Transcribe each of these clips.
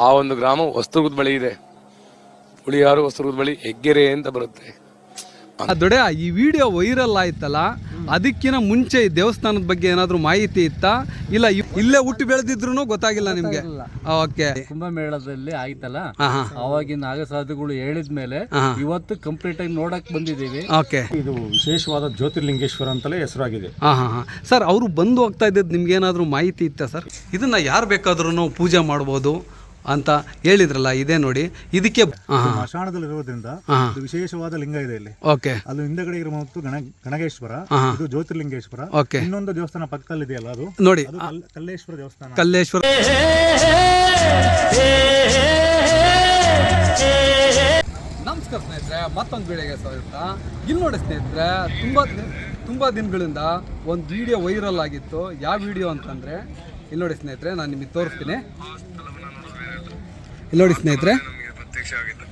ಆ ಒಂದು ಗ್ರಾಮ ವಸ್ತುರ್ಗದ ಬಳಿ ಇದೆ. ಹುಳಿಯಾರು ವಸ್ತುರ್ಗದ ಬಳಿ ಹೆಗ್ಗೆರೆ ಅಂತ ಬರುತ್ತೆ. ಆ ದೊಡೆ ಈ ವಿಡಿಯೋ ವೈರಲ್ ಆಯ್ತಲ್ಲ ಅದಕ್ಕಿಂತ ಮುಂಚೆ ಈ ದೇವಸ್ಥಾನದ ಬಗ್ಗೆ ಏನಾದರೂ ಮಾಹಿತಿ ಇತ್ತಾ? ಇಲ್ಲ ಇಲ್ಲೇ ಹುಟ್ಟಿ ಬೆಳೆದಿದ್ರು ಗೊತ್ತಾಗಿಲ್ಲ ನಿಮ್ಗೆ? ಓಕೆ. ಕುಂಭಮೇಳದಲ್ಲಿ ಆಯ್ತಲ್ಲ? ಅವಾಗಿನ ನಾಗಸಾಧುಗಳು ಹೇಳಿದ್ಮೇಲೆ ಹಾ. ಇವತ್ತು ಕಂಪ್ಲೀಟ್ ಆಗಿ ನೋಡಕ್ ಬಂದಿದ್ದೀವಿ. ಓಕೆ. ಇದು ವಿಶೇಷವಾದ ಜ್ಯೋತಿರ್ಲಿಂಗೇಶ್ವರ ಅಂತಲೇ ಹೆಸರಾಗಿದೆ ಆಗಿದೆ. ಹಾ ಹಾ ಸರ್ ಅವರು ಬಂದು ಹೋಗ್ತಾ ಇದ್ದಿದ್ದು ನಿಮ್ಗೆ ಏನಾದರೂ ಮಾಹಿತಿ ಇತ್ತಾ ಸರ್? ಇದನ್ನ ಯಾರು ಬೇಕಾದ್ರೂ ಪೂಜೆ ಮಾಡ್ಬೋದು? ಅಂತ ಹೇಳಿದ್ರಲ್ಲ ಇದೇ ನೋಡಿ. ಇದಕ್ಕೆ ಆಷಾಢದಲ್ಲಿ ಇರೋದ್ರಿಂದ ಇದು ವಿಶೇಷವಾದ ಲಿಂಗ ಇದೆ ಇಲ್ಲಿ. ಓಕೆ. ಅದು ಹಿಂದೆಗಡೆ ಇರುವಂತ ಮತ್ತು ಗಣ ಗಣಗೇಶ್ವರ. ಇದು ಜ್ಯೋತಿರ್ಲಿಂಗೇಶ್ವರ. ಓಕೆ. ಇನ್ನೊಂದು ದೇವಸ್ಥಾನ ಪಕ್ಕದಲ್ಲಿ ಇದೆಯಲ್ಲ ಅದು ನೋಡಿ ಕಲ್ಲೇಶ್ವರ ದೇವಸ್ಥಾನ. ಕಲ್ಲೇಶ್ವರ ನಮಸ್ಕಾರ ಸ್ನೇಹಿತರೆ ಮತ್ತೊಂದು ವಿಡಿಯೋಗೆ ಸ್ವಾಗತ. ಇಲ್ಲಿ ನೋಡಿ ಸ್ನೇಹಿತರೆ ತುಂಬ ತುಂಬ ದಿನಗಳಿಂದ ಒಂದು ವಿಡಿಯೋ ವೈರಲ್ ಆಗಿತ್ತು. ಯಾವ ವಿಡಿಯೋ ಅಂತಂದರೆ ಇಲ್ಲಿ ನೋಡಿ ಸ್ನೇಹಿತರೆ ನಾನು ನಿಮಗೆ ತೋರಿಸ್ತೀನಿ. ಇಲ್ಲಿ ನೋಡಿ ಸ್ನೇಹಿತರೆ. ನಮಗೆ ಪ್ರತ್ಯಕ್ಷ ಆಗಿದ್ದು.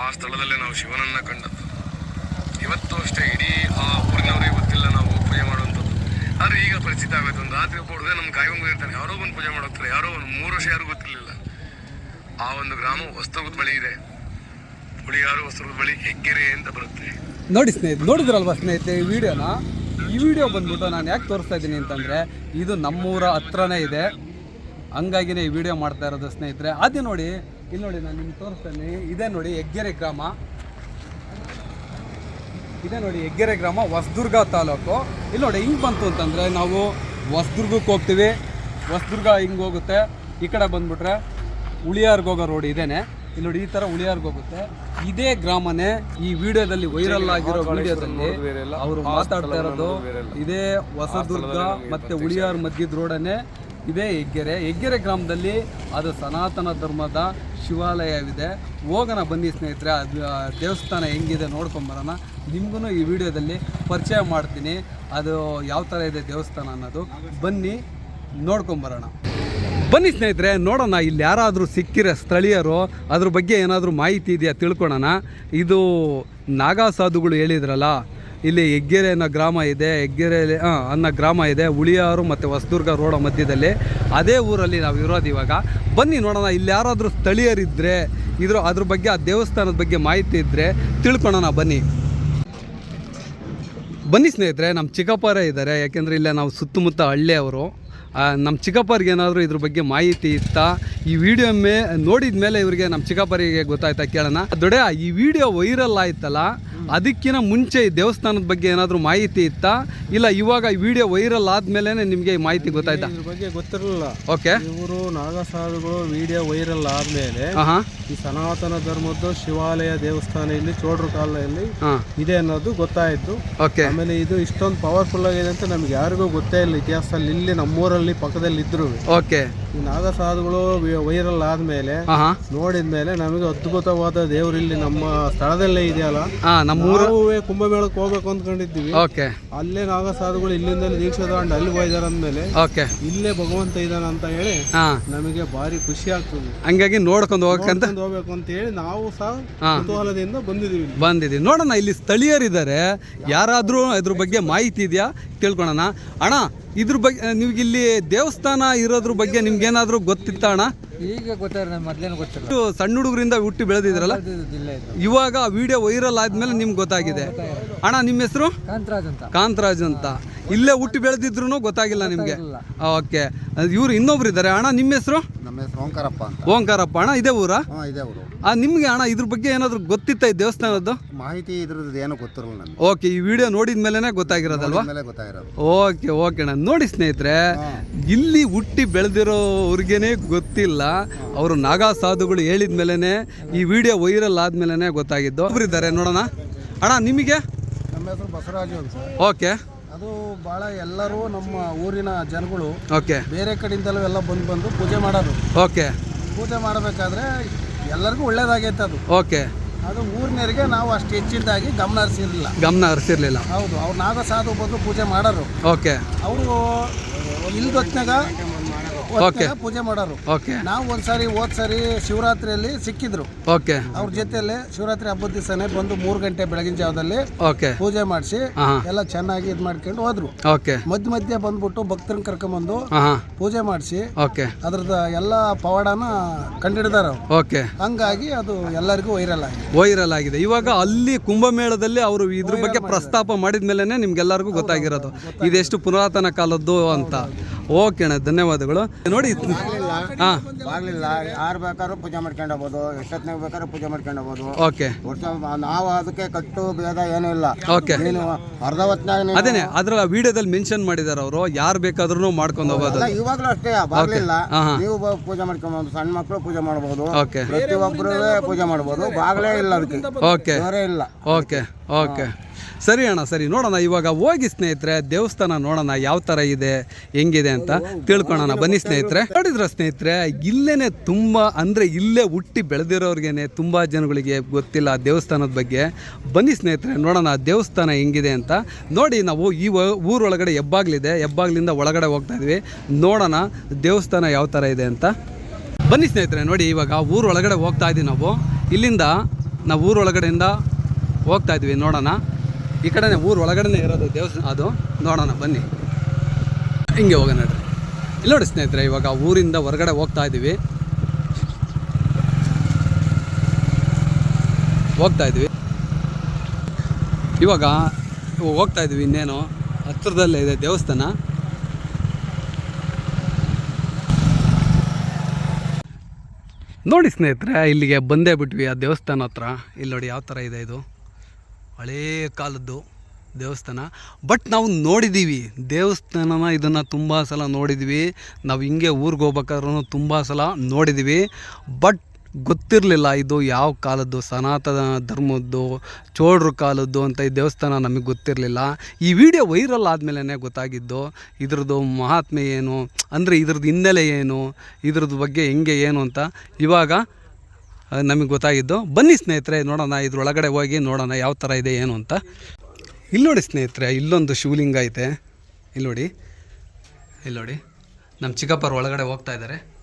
ಆ ಸ್ಥಳದಲ್ಲೇ ನಾವು ಶಿವನನ್ನ ಕಂಡದ್ದು. ಇವತ್ತು ಅಷ್ಟೇ ಇಡೀ ಆ ಊರಿನವರಿಗೆ ಗೊತ್ತಿಲ್ಲ ನಾವು ಪೂಜೆ ಮಾಡುವಂಥದ್ದು. ಆದ್ರೆ ಈಗ ಪರಿಚಿತ ಆಗುತ್ತೆ ಒಂದು ರಾತ್ರಿ ಒಬ್ಬ ಹುಡುಗ ನಮ್ಗೆ ಕಾಯ್ಕೊಂಡು ಇರ್ತಾನೆ. ಯಾರೋ ಒಂದು ಪೂಜೆ ಮಾಡೋಗ್ತಾರೆ ಯಾರೋ ಒಂದು ಮೂರು ವರ್ಷ ಯಾರು ಗೊತ್ತಿರಲಿಲ್ಲ. ಆ ಒಂದು ಗ್ರಾಮ ವಸ್ತುಗದ ಬಳಿ ಇದೆ. ಹುಳಿಯಾರು ವಸ್ತುಗದ ಬಳಿ ಹೆಗ್ಗೆರೆ ಅಂತ ಬರುತ್ತೆ. ನೋಡಿ ಸ್ನೇಹಿತರೆ ನೋಡಿದ್ರಲ್ವಾ ಸ್ನೇಹಿತರೆ ಈ ವಿಡಿಯೋನ? ಈ ವಿಡಿಯೋ ಬಂದ್ಬಿಟ್ಟು ನಾನು ಯಾಕೆ ತೋರಿಸ್ತಾ ಇದ್ದೀನಿ ಅಂತಂದರೆ ಇದು ನಮ್ಮೂರ ಹತ್ರನೇ ಇದೆ. ಹಂಗಾಗಿನೇ ಈ ವಿಡಿಯೋ ಮಾಡ್ತಾ ಇರೋದು ಸ್ನೇಹಿತರೆ. ಅದೇ ನೋಡಿ ಇಲ್ಲಿ ನೋಡಿ ನಾನು ನಿಮ್ಗೆ ತೋರಿಸ್ತೇನೆ. ಇದೇ ನೋಡಿ ಹೆಗ್ಗೆರೆ ಗ್ರಾಮ. ಇದೇ ನೋಡಿ ಹೆಗ್ಗೆರೆ ಗ್ರಾಮ ಹೊಸದುರ್ಗ ತಾಲೂಕು. ಇಲ್ಲಿ ನೋಡಿ ಹಿಂಗೆ ಬಂತು ಅಂತಂದರೆ ನಾವು ಹೊಸದುರ್ಗಕ್ಕೆ ಹೋಗ್ತೀವಿ. ಹೊಸದುರ್ಗ ಹಿಂಗೆ ಹೋಗುತ್ತೆ. ಈ ಕಡೆ ಬಂದುಬಿಟ್ರೆ ಉಳಿಯಾರ್ಗೆ ಹೋಗೋ ರೋಡ್ ಇದೇನೆ. ಇಲ್ಲಿ ನೋಡಿ ಈ ಥರ ಉಳಿಯಾರ್ಗೆ ಹೋಗುತ್ತೆ. ಇದೇ ಗ್ರಾಮನೇ ಈ ವಿಡಿಯೋದಲ್ಲಿ ವೈರಲ್ ಆಗಿರೋ ವಿಡಿಯೋದಲ್ಲಿ ಅವರು ಮಾತಾಡ್ತಾ ಇರೋದು ಇದೇ ಹೊಸದುರ್ಗ ಮತ್ತು ಉಳಿಯಾರ್ ಮಧ್ಯದ ರೋಡನ್ನೇ ಇದೇ ಹೆಗ್ಗೆರೆ. ಹೆಗ್ಗೆರೆ ಗ್ರಾಮದಲ್ಲಿ ಅದು ಸನಾತನ ಧರ್ಮದ ಶಿವಾಲಯವಿದೆ. ಹೋಗೋಣ ಬನ್ನಿ ಸ್ನೇಹಿತರೆ. ಅದು ದೇವಸ್ಥಾನ ಹೆಂಗಿದೆ ನೋಡ್ಕೊಂಬರೋಣ ನಿಮಗೂ ಈ ವಿಡಿಯೋದಲ್ಲಿ ಪರಿಚಯ ಮಾಡ್ತೀನಿ. ಅದು ಯಾವ ಥರ ಇದೆ ದೇವಸ್ಥಾನ ಅನ್ನೋದು. ಬನ್ನಿ ನೋಡ್ಕೊಂಬರೋಣ ಬನ್ನಿ ಸ್ನೇಹಿತರೆ, ನೋಡೋಣ. ಇಲ್ಲಿ ಯಾರಾದರೂ ಸಿಕ್ಕಿರೋ, ಸ್ಥಳೀಯರು, ಅದ್ರ ಬಗ್ಗೆ ಏನಾದರೂ ಮಾಹಿತಿ ಇದೆಯಾ ತಿಳ್ಕೊಳೋಣ. ಇದು ನಾಗಾ ಸಾಧುಗಳು ಹೇಳಿದ್ರಲ್ಲ ಇಲ್ಲಿ ಹೆಗ್ಗೆರೆ ಅನ್ನೋ ಗ್ರಾಮ ಇದೆ ಹೆಗ್ಗೆರೆಯಲ್ಲಿ ಹಾಂ ಅನ್ನೋ ಗ್ರಾಮ ಇದೆ, ಉಳಿಯಾರು ಮತ್ತು ಹೊಸದುರ್ಗ ರೋಡ ಮಧ್ಯದಲ್ಲಿ. ಅದೇ ಊರಲ್ಲಿ ನಾವು ಇರೋದು ಇವಾಗ. ಬನ್ನಿ ನೋಡೋಣ, ಇಲ್ಲಿ ಯಾರಾದರೂ ಸ್ಥಳೀಯರಿದ್ದರೆ ಇದ್ರ, ಅದ್ರ ಬಗ್ಗೆ, ಆ ದೇವಸ್ಥಾನದ ಬಗ್ಗೆ ಮಾಹಿತಿ ಇದ್ದರೆ ತಿಳ್ಕೊಳೋಣ, ಬನ್ನಿ. ಬನ್ನಿ ಸ್ನೇಹಿತರೆ, ನಮ್ಮ ಚಿಕ್ಕಪ್ಪರೇ ಇದ್ದಾರೆ, ಯಾಕೆಂದರೆ ಇಲ್ಲೇ ನಾವು ಸುತ್ತಮುತ್ತ ಹಳ್ಳಿಯವರು ನಮ್ಮ ಚಿಕ್ಕಪ್ಪರಿಗೆ ಏನಾದರೂ ಇದ್ರ ಬಗ್ಗೆ ಮಾಹಿತಿ ಇತ್ತಾ? ಈ ವಿಡಿಯೋ ಮೇ ನೋಡಿದ ಮೇಲೆ ಇವರಿಗೆ ನಮ್ಮ ಚಿಕ್ಕಪ್ಪರಿಗೆ ಗೊತ್ತಾಯ್ತಾ ಕೇಳೋಣ. ದೊಡೆ ಈ ವಿಡಿಯೋ ವೈರಲ್ ಆಯ್ತಲ್ಲ? ಅದಕ್ಕಿಂತ ಮುಂಚೆ ಈ ದೇವಸ್ಥಾನದ ಬಗ್ಗೆ ಏನಾದರೂ ಮಾಹಿತಿ ಇತ್ತಾ? ಇಲ್ಲ ಇವಾಗ ಈ ವಿಡಿಯೋ ವೈರಲ್ ಆದಮೇಲೆ ನಿಮಗೆ ಈ ಮಾಹಿತಿ ಗೊತ್ತಾಯ್ತಾ? ಇದ್ರ ಬಗ್ಗೆ ಗೊತ್ತಿರಲಿಲ್ಲ. ಓಕೆ. ಇವರು ನಾಗಸಾಧುಗಳು ವಿಡಿಯೋ ವೈರಲ್ ಆದ್ಮೇಲೆ ಹಾಂ ಈ ಸನಾತನ ಧರ್ಮದ ಶಿವಾಲಯ ದೇವಸ್ಥಾನ ಇಲ್ಲಿ ಚೋಡ್ರ ಕಾಲದಲ್ಲಿ ಹಾಂ. ಇದೆ ಅನ್ನೋದು ಗೊತ್ತಾಯಿತು. ಓಕೆ. ಆಮೇಲೆ ಇದು ಇಷ್ಟೊಂದು ಪವರ್ಫುಲ್ ಆಗಿದೆ ಅಂತ ನಮ್ಗೆ ಯಾರಿಗೂ ಗೊತ್ತೇ ಇಲ್ಲ. ಇತಿಹಾಸದಲ್ಲಿ ಇಲ್ಲಿ ನಮ್ಮೂರಲ್ಲಿ ಪಕ್ಕದಲ್ಲಿ ಇದ್ರು ಓಕೆ. ಈ ನಾಗಸಾಧುಗಳು ವೈರಲ್ ಆದ್ಮೇಲೆ ಹಾಂ ನೋಡಿದ್ಮೇಲೆ ನಮಗೆ ಅದ್ಭುತವಾದ ದೇವ್ರು ಇಲ್ಲಿ ನಮ್ಮ ಸ್ಥಳದಲ್ಲೇ ಇದೆಯಲ್ಲ? ಹಾಂ ನಾವು ಕುಂಭಮೇಳಕ್ಕೆ ಹೋಗ್ಬೇಕು ಅಂದ್ಕೊಂಡಿದ್ವಿ ಓಕೆ. ಅಲ್ಲೇ ನಾಗಸಾಧುಗಳು ಇಲ್ಲಿಂದ ದೀಕ್ಷೆ ತಗೊಂಡು ಅಲ್ಲಿ ಹೋಯ್ದಾರ ಅಂದ್ಮೇಲೆ ಓಕೆ. ಇಲ್ಲೇ ಭಗವಂತ ಇದ್ದಾನೆ ಅಂತ ಹೇಳಿ ಹಾಂ. ನಮಗೆ ಭಾರಿ ಖುಷಿ ಆಗ್ತದೆ. ಹಂಗಾಗಿ ನೋಡ್ಕೊಂಡು ಹೋಗಕ್ಕಂತ ನೋಡ್ಕೊಂಡು ಹೋಗ್ಬೇಕು ಅಂತ ಹೇಳಿ ನಾವು ಸಹ. ಕುತೂಹಲದಿಂದ ಬಂದಿದ್ದೀವಿ. ಬಂದಿದ್ದೀವಿ. ನೋಡೋಣ ಇಲ್ಲಿ ಸ್ಥಳೀಯರಿದ್ದಾರೆ. ಯಾರಾದರೂ ಇದ್ರ ಬಗ್ಗೆ ಮಾಹಿತಿ ಇದೆಯಾ? ತಿಳ್ಕೊಳೋಣ. ಅಣ್ಣ ಇದ್ರ ಬಗ್ಗೆ ನಿಮ್ಗೆ ಇಲ್ಲಿ ದೇವಸ್ಥಾನ ಇರೋದ್ರ ಬಗ್ಗೆ ನಿಮ್ಗೇನಾದರೂ ಗೊತ್ತಿತ್ತ ಅಣ್ಣ ಈಗ ಗೊತ್ತಾರ ಮೊದ್ಲೇನು ಗೊತ್ತಿಲ್ಲ. ಇಷ್ಟು ಸಣ್ಣ ಹುಡುಗರಿಂದ ಹುಟ್ಟಿ ಬೆಳೆದಿದ್ರಲ್ಲ? ಇದು ಇವಾಗ ವಿಡಿಯೋ ವೈರಲ್ ಆದ್ಮೇಲೆ ನಿಮ್ಗೆ ಗೊತ್ತಾಗಿದೆ. ಅಣ್ಣ ನಿಮ್ಮ ಹೆಸರು? ಕಾಂತರಾಜ್ ಅಂತ. ಕಾಂತರಾಜ್ ಅಂತ. ಇಲ್ಲೇ ಹುಟ್ಟಿ ಬೆಳೆದಿದ್ರು ಗೊತ್ತಾಗಿಲ್ಲ ನಿಮಗೆ? ಓಕೆ. ಇವ್ರು ಇನ್ನೊಬ್ರು ಇದ್ದಾರೆ ಅಣ್ಣ ನಿಮ್ಮ ಹೆಸರು? ನಮ್ಮ ಹೆಸರು ಓಂಕಾರಪ್ಪ ಅಂತ. ಓಂಕಾರಪ್ಪ. ಅಣ್ಣ ಇದೇ ಊರಾ? ಹಾ ಇದೆ ಅವರು ಆ, ನಿಮ್ಗೆ ಅಣ್ಣ ಇದ್ರ ಬಗ್ಗೆ ಏನಾದರೂ ಗೊತ್ತಿತ್ತ ಈ ದೇವಸ್ಥಾನದ್ದು? ಮಾಹಿತಿ ಇದ್ರದ್ದು ಏನೋ ಗೊತ್ತಿರಲ್ಲ ನಮಗೆ. ಓಕೆ ಈ ವಿಡಿಯೋ ನೋಡಿದ ಮೇಲೇ ಗೊತ್ತಾಗಿರೋದಲ್ವಾ? ಮೇಲೆ ಗೊತ್ತಾಗಿರೋದು. ಓಕೆ ಓಕೆ ಅಣ್ಣ. ನೋಡಿ ಸ್ನೇಹಿತರೆ ಇಲ್ಲಿ ಹುಟ್ಟಿ ಬೆಳೆದಿರೋವ್ರಿಗೇನೆ ಗೊತ್ತಿಲ್ಲ. ಅವರು ನಾಗಾ ಸಾಧುಗಳು ಹೇಳಿದ ಮೇಲೇ ಈ ವಿಡಿಯೋ ವೈರಲ್ ಆದ್ಮೇಲೆ ಗೊತ್ತಾಗಿದ್ದು. ಒಬ್ಬರಿದ್ದಾರೆ ನೋಡೋಣ. ಅಣ್ಣ ನಿಮಗೆ? ನಮ್ಮ ಹೆಸರು ಬಸವರಾಜು ಅಂತ. ಓಕೆ ಅದು ಬಹಳ ಎಲ್ಲರೂ ನಮ್ಮ ಊರಿನ ಜನಗಳು ಓಕೆ ಬೇರೆ ಕಡೆಯಿಂದಲೂ ಎಲ್ಲ ಬಂದು ಬಂದು ಪೂಜೆ ಮಾಡೋದು. ಓಕೆ ಪೂಜೆ ಮಾಡಬೇಕಾದ್ರೆ ಎಲ್ಲರಿಗೂ ಒಳ್ಳೇದಾಗೈತೆ ಅದು. ಓಕೆ ಅದು ಊರಿನವರಿಗೆ ನಾವು ಅಷ್ಟು ಹೆಚ್ಚಿದ್ದಾಗಿ ಗಮನ ಹರಿಸಿರಲಿಲ್ಲ. ಗಮನ ಹರಿಸಿರ್ಲಿಲ್ಲ. ಹೌದು ಅವ್ರು ನಾಗ ಸಾಧು ಬಂದು ಪೂಜೆ ಮಾಡೋರು. ಓಕೆ. ಅವರು ಇಲ್ದೊತ್ನಾಗ Okay. ಪೂಜೆ ಮಾಡೋರು. ಓಕೆ. ನಾವು ಒಂದ್ಸಾರಿ ಹೋದ್ ಸಾರಿ ಶಿವರಾತ್ರಿಯಲ್ಲಿ ಸಿಕ್ಕಿದ್ರು. ಓಕೆ. ಅವ್ರ ಜೊತೆಯಲ್ಲಿ ಶಿವರಾತ್ರಿ ಹಬ್ಬದ ದಿವಸನೇ ಬಂದು ಮೂರು ಗಂಟೆ ಬೆಳಗಿನ ಜಾವದಲ್ಲಿ ಓಕೆ. ಪೂಜೆ ಮಾಡಿಸಿ ಎಲ್ಲ ಚೆನ್ನಾಗಿ ಇದು ಮಾಡ್ಕೊಂಡು ಹೋದ್ರು. ಓಕೆ. ಮಧ್ಯ ಮಧ್ಯ ಬಂದ್ಬಿಟ್ಟು ಭಕ್ತರನ್ನ ಕರ್ಕೊಂಡ್ಬಂದು ಪೂಜೆ ಮಾಡಿಸಿ ಓಕೆ. ಅದ್ರದ್ದು ಎಲ್ಲ ಪವಾಡನ ಕಂಡಿಡ್ದಾರ ಓಕೆ. ಹಂಗಾಗಿ ಅದು ಎಲ್ಲರಿಗೂ ವೈರಲ್ ಆಗಿದೆ. ವೈರಲ್ ಆಗಿದೆ. ಇವಾಗ ಅಲ್ಲಿ ಕುಂಭಮೇಳದಲ್ಲಿ ಅವರು ಇದ್ರ ಬಗ್ಗೆ ಪ್ರಸ್ತಾಪ ಮಾಡಿದ್ಮೇಲೆ ನಿಮ್ಗೆಲ್ಲರಿಗೂ ಗೊತ್ತಾಗಿರೋದು. ಇದೆಷ್ಟು ಪುರಾತನ ಕಾಲದ್ದು ಅಂತ. ಓಕೆ ಅಣ್ಣ ಧನ್ಯವಾದಗಳು. ನೋಡಿ ಹಾಂ. ಬಾಗ್ಲಿಲ್ಲ ಯಾರು ಬೇಕಾದ್ರೂ ಪೂಜೆ ಮಾಡ್ಕೊಂಡು ಹೋಗ್ಬೋದು ಎಷ್ಟೊತ್ತಿನಾಗ ಬೇಕಾದ್ರೂ ಪೂಜೆ ಮಾಡ್ಕೊಂಡು ಹೋಗ್ಬೋದು. ಓಕೆ. ವರ್ಷ ನಾವು ಅದಕ್ಕೆ ಕಟ್ಟು ಭೇದ ಏನೂ ಇಲ್ಲ. ಓಕೆ. ನೀನು ಅರ್ಧ ಹೊತ್ತಿನಾಗ ಅದೇನೆ ಅದ್ರ ವಿಡಿಯೋದಲ್ಲಿ ಮೆನ್ಷನ್ ಮಾಡಿದಾರೆ ಅವರು ಯಾರು ಬೇಕಾದ್ರೂ ಮಾಡ್ಕೊಂಡು ಹೋಗೋದು. ಇವಾಗಲೂ ಅಷ್ಟೇ ಬಾಗ್ಲಿಲ್ಲ. ಹಾ, ಹಾ. ನೀವು ಬ- ಪೂಜೆ ಮಾಡ್ಕೊಬೋದು ಸಣ್ಣ ಮಕ್ಕಳು ಪೂಜೆ ಮಾಡ್ಬೋದು. ಓಕೆ. ಪ್ರತಿಯೊಬ್ಬರು ಪೂಜೆ ಮಾಡ್ಬೋದು. ಬಾಗ್ಲೇ ಇಲ್ಲ ಅದಕ್ಕೆ. ಓಕೆ. ದೇವರೇ ಇಲ್ಲ. Okay okay. ಸರಿ ಅಣ್ಣ ಸರಿ. ನೋಡೋಣ ಇವಾಗ ಹೋಗಿ ಸ್ನೇಹಿತರೆ ದೇವಸ್ಥಾನ ನೋಡೋಣ ಯಾವ ಥರ ಇದೆ ಹೆಂಗಿದೆ ಅಂತ ತಿಳ್ಕೊಳ್ಳೋಣ ಬನ್ನಿ ಸ್ನೇಹಿತರೆ. ನೋಡಿದ್ರ ಸ್ನೇಹಿತರೆ ಇಲ್ಲೇ ತುಂಬ ಅಂದರೆ ಇಲ್ಲೇ ಹುಟ್ಟಿ ಬೆಳೆದಿರೋರ್ಗೇನೆ ತುಂಬ ಜನಗಳಿಗೆ ಗೊತ್ತಿಲ್ಲ ದೇವಸ್ಥಾನದ ಬಗ್ಗೆ. ಬನ್ನಿ ಸ್ನೇಹಿತರೆ ನೋಡೋಣ ದೇವಸ್ಥಾನ ಹೆಂಗಿದೆ ಅಂತ. ನೋಡಿ ನಾವು ಈ ಊರೊಳಗಡೆ ಹೆಬ್ಬಾಗ್ಲಿದೆ. ಹೆಬ್ಬಾಗ್ಲಿಂದ ಒಳಗಡೆ ಹೋಗ್ತಾ ಇದ್ವಿ. ನೋಡೋಣ ದೇವಸ್ಥಾನ ಯಾವ ಥರ ಇದೆ ಅಂತ. ಬನ್ನಿ ಸ್ನೇಹಿತರೆ ನೋಡಿ ಇವಾಗ ಊರೊಳಗಡೆ ಹೋಗ್ತಾ ಇದ್ದೀವಿ ನಾವು. ಇಲ್ಲಿಂದ ನಾವು ಊರೊಳಗಡೆಯಿಂದ ಹೋಗ್ತಾ ಇದ್ವಿ ನೋಡೋಣ. ಈ ಕಡೆನೇ ಊರು ಒಳಗಡೆನೇ ಇರೋದು ದೇವಸ್ಥಾನ. ಅದು ನೋಡೋಣ, ಬನ್ನಿ. ಹಿಂಗೆ ಹೋಗೋಣ ನೋಡ್ರಿ. ಇಲ್ಲಿ ನೋಡಿ ಸ್ನೇಹಿತರೆ, ಇವಾಗ ಊರಿಂದ ಹೊರಗಡೆ ಹೋಗ್ತಾ ಇದ್ದೀವಿ. ಹೋಗ್ತಾ ಇದ್ವಿ ಇವಾಗ ಹೋಗ್ತಾ ಇದ್ವಿ ಇನ್ನೇನು. ಹತ್ತಿರದಲ್ಲೇ ಇದೆ ದೇವಸ್ಥಾನ. ನೋಡಿ ಸ್ನೇಹಿತರೆ, ಇಲ್ಲಿಗೆ ಬಂದೇ ಬಿಟ್ವಿ ಆ ದೇವಸ್ಥಾನ ಹತ್ರ. ಇಲ್ಲಿ ನೋಡಿ ಯಾವ ಥರ ಇದೆ ಇದು. ಹಳೇ ಕಾಲದ್ದು ದೇವಸ್ಥಾನ. ಬಟ್ ನಾವು ನೋಡಿದ್ದೀವಿ ದೇವಸ್ಥಾನನ ಇದನ್ನು ತುಂಬ ಸಲ ನೋಡಿದ್ವಿ. ನಾವು ಹಿಂಗೆ ಊರಿಗೆ ಹೋಗ್ಬೇಕಾದ್ರೂ ತುಂಬ ಸಲ ನೋಡಿದ್ದೀವಿ ಬಟ್ ಗೊತ್ತಿರಲಿಲ್ಲ ಇದು ಯಾವ ಕಾಲದ್ದು, ಸನಾತನ ಧರ್ಮದ್ದು, ಚೋಳರ ಕಾಲದ್ದು ಅಂತ ಈ ದೇವಸ್ಥಾನ ನಮಗೆ ಗೊತ್ತಿರಲಿಲ್ಲ. ಈ ವಿಡಿಯೋ ವೈರಲ್ ಆದಮೇಲೆ ಗೊತ್ತಾಗಿದ್ದು, ಇದ್ರದ್ದು ಮಹಾತ್ಮೆ ಏನು, ಅಂದರೆ ಇದ್ರದ್ದು ಹಿನ್ನೆಲೆ ಏನು, ಇದ್ರದ್ದು ಬಗ್ಗೆ ಹೆಂಗೆ ಏನು ಅಂತ ಇವಾಗ ನಮಗೆ ಗೊತ್ತಾಗಿದ್ದು. ಬನ್ನಿ ಸ್ನೇಹಿತರೆ, ನೋಡೋಣ ಇದ್ರೊಳಗಡೆ ಹೋಗಿ ನೋಡೋಣ ಯಾವ ಥರ ಇದೆ, ಏನು ಅಂತ. ಇಲ್ಲಿ ನೋಡಿ ಸ್ನೇಹಿತರೆ, ಇಲ್ಲೊಂದು ಶಿವಲಿಂಗ ಐತೆ. ಇಲ್ಲಿ ನೋಡಿ. ಇಲ್ಲಿ ನೋಡಿ. ನಮ್ಮ ಚಿಕ್ಕಪ್ಪರು ಒಳಗಡೆ ಹೋಗ್ತಾ ಇದ್ದಾರೆ.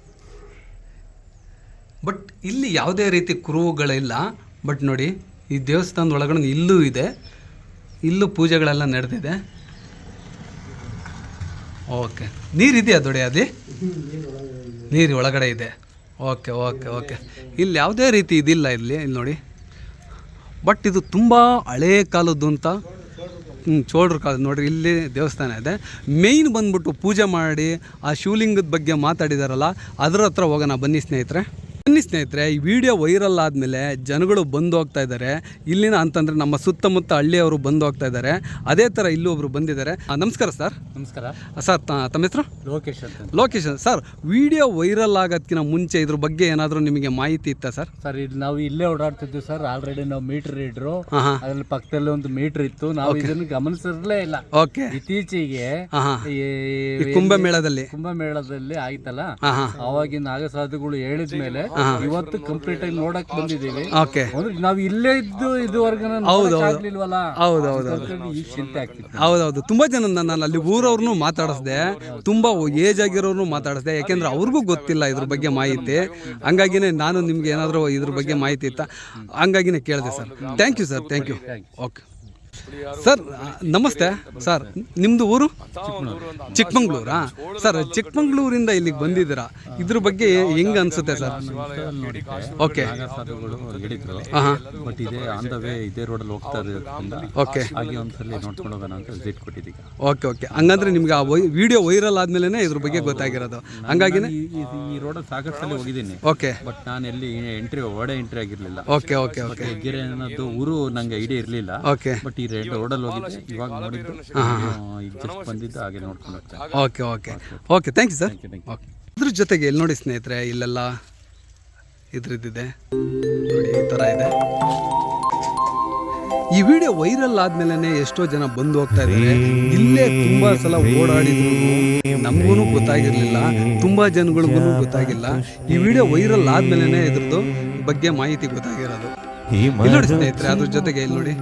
ಬಟ್ ಇಲ್ಲಿ ಯಾವುದೇ ರೀತಿ ಕುರುಹುಗಳಿಲ್ಲ. ಬಟ್ ನೋಡಿ, ಈ ದೇವಸ್ಥಾನದ ಒಳಗಡೆ ಇಲ್ಲೂ ಇದೆ. ಇಲ್ಲೂ ಪೂಜೆಗಳೆಲ್ಲ ನಡೆದಿದೆ. ಓಕೆ. ನೀರಿದೆಯಾ ದೊಡೆ ಅಲ್ಲಿ ನೀರು ಒಳಗಡೆ ಇದೆ. Okay okay okay. ಇಲ್ಲಿ ಯಾವುದೇ ರೀತಿ ಇದಿಲ್ಲ ಇಲ್ಲಿ ಇಲ್ಲಿ ನೋಡಿ. ಬಟ್ ಇದು ತುಂಬ ಹಳೇ ಕಾಲದ್ದು ಅಂತ ಚೋಳರ ಕಾಲ ನೋಡಿರಿ, ಇಲ್ಲಿ ದೇವಸ್ಥಾನ ಇದೆ. ಮೇಯ್ನ್ ಬಂದ್ಬಿಟ್ಟು ಪೂಜೆ ಮಾಡಿ ಆ ಶಿವಲಿಂಗದ ಬಗ್ಗೆ ಮಾತಾಡಿದಾರಲ್ಲ, ಅದರ ಹತ್ರ ಹೋಗೋಣ ಬನ್ನಿ ಸ್ನೇಹಿತರೆ. ಬನ್ನಿ ಸ್ನೇಹಿತರೆ ಈ ವಿಡಿಯೋ ವೈರಲ್ ಆದಮೇಲೆ ಜನಗಳು ಬಂದು ಹೋಗ್ತಾ ಇದ್ದಾರೆ. ಇಲ್ಲಿನ ಅಂತಂದ್ರೆ ನಮ್ಮ ಸುತ್ತಮುತ್ತ ಹಳ್ಳಿಯವರು ಬಂದು ಹೋಗ್ತಾ ಇದ್ದಾರೆ. ಅದೇ ತರ ಇಲ್ಲೂ ಒಬ್ರು ಬಂದಿದ್ದಾರೆ. ಆ, ನಮಸ್ಕಾರ ಸರ್. ನಮಸ್ಕಾರ. ಸರ್ ತ- ತಮ್ಮ ಹೆಸರು? ಲೋಕೇಶ್ ಅಂತ. ಲೊಕೇಶನ್ ಸರ್ ವಿಡಿಯೋ ವೈರಲ್ ಆಗೋದಕ್ಕಿಂತ ಮುಂಚೆ ಇದ್ರ ಬಗ್ಗೆ ಏನಾದರೂ ನಿಮಗೆ ಮಾಹಿತಿ ಇತ್ತಾ ಸರ್? ಸರ್ ಇದು ನಾವು ಇಲ್ಲೇ ಓಡಾಡ್ತಿದ್ವಿ ಸರ್. ಆಲ್ರೆಡಿ ನಾವು ಮೀಟರ್ ಇಡ್ರು ಹಾಂ ಹಾಂ. ಅದ್ರಲ್ಲಿ ಪಕ್ಕದಲ್ಲಿ ಒಂದು ಮೀಟರ್ ಇತ್ತು. ನಾವು ಇದನ್ನು ಗಮನಿಸಿರ್ಲೇ ಇಲ್ಲ. ಓಕೆ ಇತ್ತೀಚೆಗೆ ಹಾಂ ಹಾಂ. ಈ ಈ ಕುಂಭಮೇಳದಲ್ಲಿ. ಕುಂಭಮೇಳದಲ್ಲಿ ಆಯ್ತಲ್ಲ ಹಾಂ. ನಾಗಸಾಧುಗಳು ಹೇಳಿದ ಮೇಲೆ ಇವತ್ತು ಕಂಪ್ಲೀಟ್ ಆಗಿ ನೋಡಕ್ ಬಂದಿದ್ದೀವಿ. ಓಕೆ. ನಾವು ಇಲ್ಲೇ ಇದ್ದು ಇದುವರೆಗೂ ಆಗ್ಲಿಲ್ವಲ್ಲ? ಹೌದು ಹೌದು ಈಗ ಚಿಂತೆ ಆಗ್ತಿತ್ತು. ಹೌದೌದು. ತುಂಬ ಜನ ನಾನು ಅಲ್ಲಿ ಊರವ್ರನ್ನೂ ಮಾತಾಡಿಸ್ದೆ. ತುಂಬ ಏಜ್ ಆಗಿರೋರು ಮಾತಾಡಿಸ್ದೆ. ಯಾಕೆಂದ್ರೆ ಅವ್ರಿಗೂ ಗೊತ್ತಿಲ್ಲ ಇದ್ರ ಬಗ್ಗೆ ಮಾಹಿತಿ. ಹಂಗಾಗಿನೇ ನಾನು ನಿಮ್ಗೆ ಏನಾದರೂ ಇದ್ರ ಬಗ್ಗೆ ಮಾಹಿತಿ ಇತ್ತ? ಹಂಗಾಗಿನೇ ಕೇಳಿದೆ sir. Thank you sir thank you okay sir ನಮಸ್ತೆ. ಸರ್ ನಿಮ್ಮದು ಊರು? ಚಿಕ್ಕಮಂಗ್ಳೂರಾ ಸರ್ ಚಿಕ್ಕಮಂಗ್ಳೂರಿಂದ ಇಲ್ಲಿಗೆ ಬಂದಿದ್ದೀರಾ. ಇದ್ರ ಬಗ್ಗೆ ಹೆಂಗೆ ಅನ್ಸುತ್ತೆ ಸರ್? ಓಕೆ. ಹೇಳಿದ್ರು ಬಟ್ ಇದೆ ಆನ್ ದ ವೇ ಇದೇ ರೋಡಲ್ಲಿ ಹೋಗ್ತಾ ಇರೋದ್ರಿಂದ ಓಕೆ. ಹಾಗೆ ಒಂದ್ಸಲಿ ನೋಡ್ಕೊಂಡು ಹೋಗೋಣ ಅಂತ ವಿಸಿಟ್ ಕೊಟ್ಟಿದ್ದೀವಿ ಓಕೆ ಓಕೆ. ಹಂಗಂದ್ರೆ ನಿಮ್ಗೆ ಆ ವಿಡಿಯೋ ವೈರಲ್ ಆದ್ಮೇಲೆ ಇದ್ರ ಬಗ್ಗೆ ಗೊತ್ತಾಗಿರೋದು. ಹಂಗಾಗಿ ಈ- ರೋಡಲ್ಲಿ ಸಾಕಷ್ಟು ಸಲ ಹೋಗಿದ್ದೀನಿ. ಓಕೆ. ಬಟ್ ನಾನು ಎಲ್ಲಿ ಎಂಟ್ರಿ ಒಡೆ entry ಆಗಿರ್ಲಿಲ್ಲ. Okay okay okay. Heggere ಅನ್ನೋದು ಊರು ನಂಗೆ ಐಡಿಯಾ ಇರಲಿಲ್ಲ. ಓಕೆ. ಬಟ್ ಈ ರೆಡ್ ರೋಡಲ್ಲಿ ಹೋಗಿದ್ದೆ ಇವಾಗ ನೋಡಿದ್ದು. ಈಗ ಜಸ್ಟ್ ಬಂದಿದ್ದು ಹಾಗೆ ನೋಡ್ಕೊಂಡು okay okay okay thank you sir okay ಇದ್ರ ಜೊತೆಗೆ ಇಲ್ಲಿ ನೋಡಿ ಸ್ನೇಹಿತರೆ ಇಲ್ಲೆಲ್ಲ ಇದ್ರದ್ದಿದೆ. ನೋಡಿ ಈ ಥರ ಇದೆ. ಈ ವಿಡಿಯೋ ವೈರಲ್ ಆದ್ಮೇಲೆ ಎಷ್ಟೋ ಜನ ಬಂದು ಹೋಗ್ತಾ ಇದ್ದಾರೆ. ಇಲ್ಲೇ ತುಂಬಾ ಸಲ ಓಡಾಡಿದ್ರು. ನಮಗೂ ಗೊತ್ತಾಗಿರ್ಲಿಲ್ಲ. ತುಂಬಾ ಜನಗಳಿಗೂ ಗೊತ್ತಾಗಿಲ್ಲ. ಈ ವಿಡಿಯೋ ವೈರಲ್ ಆದ್ಮೇಲೆ ಇದ್ರದ್ದು ಬಗ್ಗೆ ಮಾಹಿತಿ ಗೊತ್ತಾಗಿರೋದು. ಇಲ್ಲಿ ನೋಡಿ ಸ್ನೇಹಿತರೆ ಅದ್ರ ಜೊತೆಗೆ ಇಲ್ಲಿ ನೋಡಿ?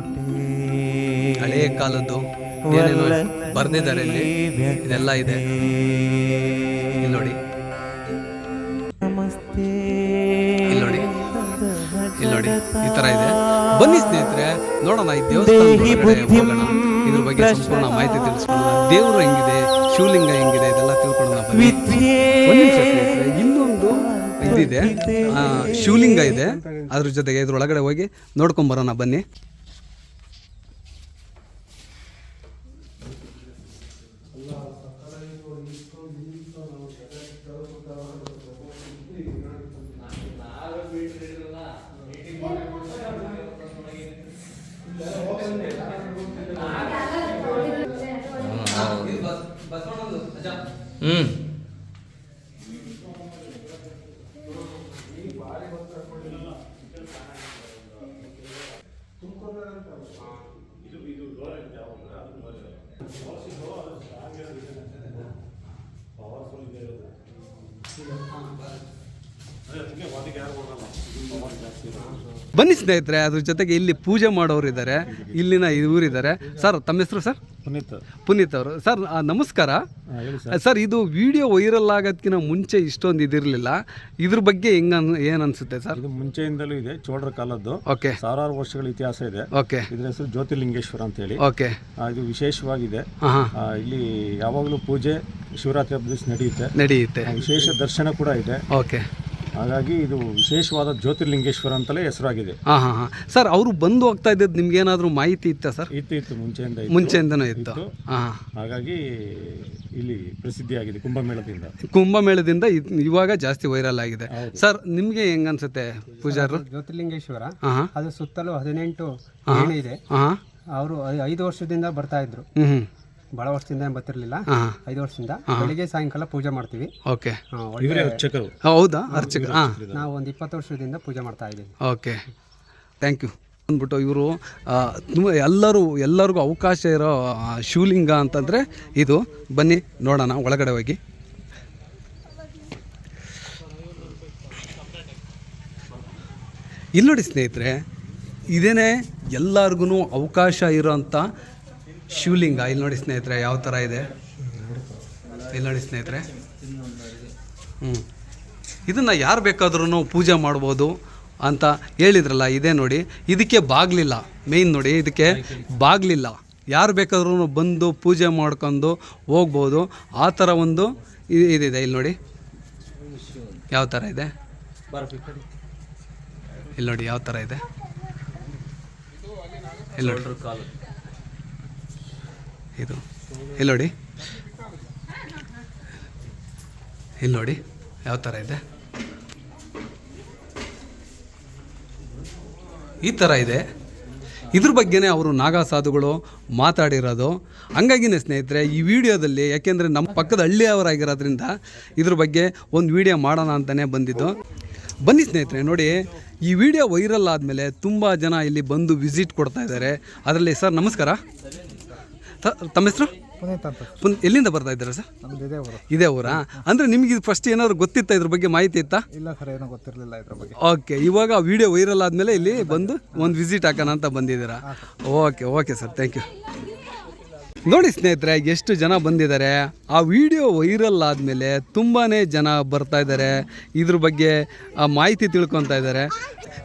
ಹಳೆಯ ಕಾಲದ್ದು ಏನೇನು ಬರ್ದಿದ್ದಾರೆ ಇಲ್ಲಿ. ಇದೆಲ್ಲ ಇದೆ. ಇಲ್ಲಿ ನೋಡಿ. ಇಲ್ಲಿ ನೋಡಿ. ನೋಡಿ. ಈ ತರ ಇದೆ. ಬನ್ನಿ ಸ್ನೇಹಿತರೆ ನೋಡೋಣ ಈ ದೇವಸ್ಥಾನ ಇದ್ರ ಬಗ್ಗೆ ಸಂಪೂರ್ಣ ಮಾಹಿತಿ ತಿಳಿಸ್ಕೊಳ್ಳೋಣ ದೇವರು ಹೆಂಗಿದೆ ಶಿವಲಿಂಗ ಹೆಂಗಿದೆ ಇದೆಲ್ಲ ತಿಳ್ಕೊಳ್ಳೋಣ ಬನ್ನಿ. ಇನ್ನೊಂದು ಇದಿದೆ. ಶಿವಲಿಂಗ ಇದೆ. ಅದ್ರ ಜೊತೆಗೆ ಇದ್ರೊಳಗಡೆ ಹೋಗಿ ನೋಡ್ಕೊಂಡ್ ಬರೋಣ ಬನ್ನಿ. 哎，你说你，你说你，干嘛？Amen. ಬನ್ನಿ ಸ್ನೇಹಿತರೆ ಅದ್ರ ಜೊತೆಗೆ ಇಲ್ಲಿ ಪೂಜೆ ಮಾಡೋರು ಇದ್ದಾರೆ. ಇಲ್ಲಿನ ಇವರಿದ್ದಾರೆ ಸರ್ ತಮ್ಮ ಹೆಸರು ಸರ್? ಪುನೀತ್. ಪುನೀತ್ ಅವರು. ಸರ್ ನಮಸ್ಕಾರ. ಸರ್. ಇದು ವಿಡಿಯೋ ವೈರಲ್ ಆಗೋದಕ್ಕಿಂತ ಮುಂಚೆ ಇಷ್ಟೊಂದು ಇದಿರಲಿಲ್ಲ. ಇದ್ರ ಬಗ್ಗೆ ಹೆಂಗ ಏನು ಅನ್ಸುತ್ತೆ ಸರ್? ಇದು ಮುಂಚೆಯಿಂದಲೂ ಇದೆ ಚೋಳರ ಕಾಲದ್ದು. ಓಕೆ. ಸಾವಿರಾರು ವರ್ಷಗಳ ಇತಿಹಾಸ ಇದೆ. ಓಕೆ. ಇದ್ರ ಹೆಸರು ಜ್ಯೋತಿರ್ಲಿಂಗೇಶ್ವರ ಅಂತ ಹೇಳಿ ಓಕೆ ಇದು ವಿಶೇಷವಾಗಿದೆ. ಇಲ್ಲಿ ಯಾವಾಗಲೂ ಪೂಜೆ ಶಿವರಾತ್ರಿ ಹಬ್ಬದ ದಿವಸ ನಡೆಯುತ್ತೆ. ನಡೆಯುತ್ತೆ. ವಿಶೇಷ ದರ್ಶನ ಕೂಡ ಇದೆ. ಓಕೆ. ಹಾಗಾಗಿ ಇದು ವಿಶೇಷವಾದ ಜ್ಯೋತಿರ್ಲಿಂಗೇಶ್ವರ ಅಂತಲೇ ಹೆಸರಾಗಿದೆ. ಹಾಂ ಹಾಂ ಹಾಂ. ಸರ್ ಅವರು ಬಂದು ಹೋಗ್ತಾ ಇದ್ದದ್ದು ನಿಮ್ಗೆ ಏನಾದರೂ ಮಾಹಿತಿ ಇತ್ತಾ ಸರ್? ಇತ್ತು ಇತ್ತು. ಮುಂಚೆಯಿಂದ ಇತ್ತು. ಮುಂಚೆಯಿಂದನೂ ಇತ್ತು. ಇತ್ತು. ಹಾಂ ಹಾಗಾಗಿ ಇಲ್ಲಿ ಪ್ರಸಿದ್ಧಿಯಾಗಿದೆ ಕುಂಭಮೇಳದಿಂದ. ಕುಂಭಮೇಳದಿಂದ ಇದ್- ಇವಾಗ ಜಾಸ್ತಿ ವೈರಲ್ ಆಗಿದೆ. ಸರ್ ನಿಮಗೆ ಹೆಂಗನ್ಸುತ್ತೆ ಪೂಜಾರು ಜ್ಯೋತಿರ್ಲಿಂಗೇಶ್ವರ. ಹಾಂ ಹಾಂ. ಅದು ಸುತ್ತಲೂ ಹದಿನೆಂಟು ಏಣಿ ಇದೆ ಹಾಂ ಅವರು ಐದು ವರ್ಷದಿಂದ ಬರ್ತಾ ಇದ್ರು. ಹ್ಞೂ ಬಹಳ ವರ್ಷದಿಂದ ಏನ್ ಬರ್ತಿರ್ಲಿಲ್ಲ. ಹಾಂ. ಐದು ವರ್ಷದಿಂದ. ಬೆಳಿಗ್ಗೆ ಸಾಯಂಕಾಲ ಪೂಜೆ ಮಾಡ್ತೀವಿ. ಓಕೆ. ಇವರೇ ಅರ್ಚಕರು. ಹೌದಾ? ಅರ್ಚಕ ಹಾಂ. ನಾವು ಒಂದು ಇಪ್ಪತ್ತು ವರ್ಷದಿಂದ ಪೂಜೆ ಮಾಡ್ತಾ ಇದ್ದೀವಿ. ಓಕೆ. ಥ್ಯಾಂಕ್ ಯು ಅಂದ್ಬಿಟ್ಟು ಇವರು ತುಂಬ ಎಲ್ಲರೂ ಎಲ್ಲರಿಗೂ ಅವಕಾಶ ಇರೋ ಶಿವಲಿಂಗ ಅಂತಂದರೆ ಇದು. ಬನ್ನಿ ನೋಡೋಣ ಒಳಗಡೆ ಹೋಗಿ. ಇಲ್ಲಿ ನೋಡಿ ಸ್ನೇಹಿತರೆ ಇದೇನೇ ಎಲ್ಲರಿಗೂ ಅವಕಾಶ ಇರೋಂಥ ಶಿವಲಿಂಗ. ಇಲ್ಲಿ ನೋಡಿ ಸ್ನೇಹಿತರೆ, ಯಾವ ಥರ ಇದೆ? ಇಲ್ಲಿ ನೋಡಿ ಸ್ನೇಹಿತರೆ. ಹ್ಞೂ ಇದನ್ನು ಯಾರು ಬೇಕಾದ್ರೂ ಪೂಜೆ ಮಾಡ್ಬೋದು ಅಂತ ಹೇಳಿದ್ರಲ್ಲ, ಇದೇ ನೋಡಿ. ಇದಕ್ಕೆ ಬಾಗ್ಲಿಲ್ಲ. ಮೇಯ್ನ್ ನೋಡಿ, ಇದಕ್ಕೆ ಬಾಗಲಿಲ್ಲ. ಯಾರು ಬೇಕಾದ್ರೂ ಬಂದು ಪೂಜೆ ಮಾಡ್ಕೊಂಡು ಹೋಗ್ಬೋದು. ಆ ಥರ ಒಂದು ಇದಿದೆ. ಇಲ್ಲಿ ನೋಡಿ. ಯಾವ ಥರ ಇದೆ? ಇಲ್ಲಿ ನೋಡಿ, ಯಾವ ಥರ ಇದೆ? ಇಲ್ಲಿ ನೋಡಿ. ಇದು. ಇಲ್ಲಿ ನೋಡಿ? ಇಲ್ಲಿ ನೋಡಿ? ಯಾವ ಥರ ಇದೆ? ಈ ಥರ ಇದೆ. ಇದ್ರ ಬಗ್ಗೆನೇ ಅವರು ನಾಗಾ ಸಾಧುಗಳು ಮಾತಾಡಿರೋದು. ಹಂಗಾಗಿನೇ ಸ್ನೇಹಿತರೆ, ಈ ವಿಡಿಯೋದಲ್ಲಿ, ಯಾಕೆಂದರೆ ನಮ್ಮ ಪಕ್ಕದ ಹಳ್ಳಿಯವರಾಗಿರೋದ್ರಿಂದ ಇದ್ರ ಬಗ್ಗೆ ಒಂದು ವಿಡಿಯೋ ಮಾಡೋಣ ಅಂತಲೇ ಬಂದಿದ್ದು. ಬನ್ನಿ ಸ್ನೇಹಿತರೆ, ನೋಡಿ, ಈ ವಿಡಿಯೋ ವೈರಲ್ ಆದಮೇಲೆ ತುಂಬ ಜನ ಇಲ್ಲಿ ಬಂದು ವಿಸಿಟ್ ಕೊಡ್ತಾ ಇದ್ದಾರೆ. ಅದರಲ್ಲಿ ಸರ್, ನಮಸ್ಕಾರ. ತಮ್ಮ ಹೆಸರು? ಪುನ್ ಎಲ್ಲಿಂದ ಬರ್ತಾ ಇದ್ದೀರಾ ಸರ್? ನಮ್ದು ಇದೇ ಊರು. ಇದೇ ಊರಾ? ಅಂದರೆ ನಿಮಗೆ ಇದು ಫಸ್ಟ್ ಏನಾದ್ರು ಗೊತ್ತಿತ್ತಾ ಇದ್ರ ಬಗ್ಗೆ ಮಾಹಿತಿ ಇತ್ತಾ? ಇಲ್ಲ ಸರ್ ಏನೋ ಗೊತ್ತಿರಲಿಲ್ಲ ಇದ್ರ ಬಗ್ಗೆ. ಓಕೆ ಇವಾಗ ವಿಡಿಯೋ ವೈರಲ್ ಆದಮೇಲೆ ಇಲ್ಲಿ ಬಂದು ಒಂದು ವಿಸಿಟ್ ಹಾಕೋಣ ಅಂತ ಬಂದಿದ್ದೀರಾ? Okay okay sir thank you ನೋಡಿ ಸ್ನೇಹಿತರೆ ಎಷ್ಟು ಜನ ಬಂದಿದ್ದಾರೆ? ಆ ವಿಡಿಯೋ ವೈರಲ್ ಆದಮೇಲೆ ತುಂಬಾ ಜನ ಬರ್ತಾ ಇದ್ದಾರೆ. ಇದ್ರ ಬಗ್ಗೆ ಆ ಮಾಹಿತಿ ತಿಳ್ಕೊತಾ ಇದ್ದಾರೆ.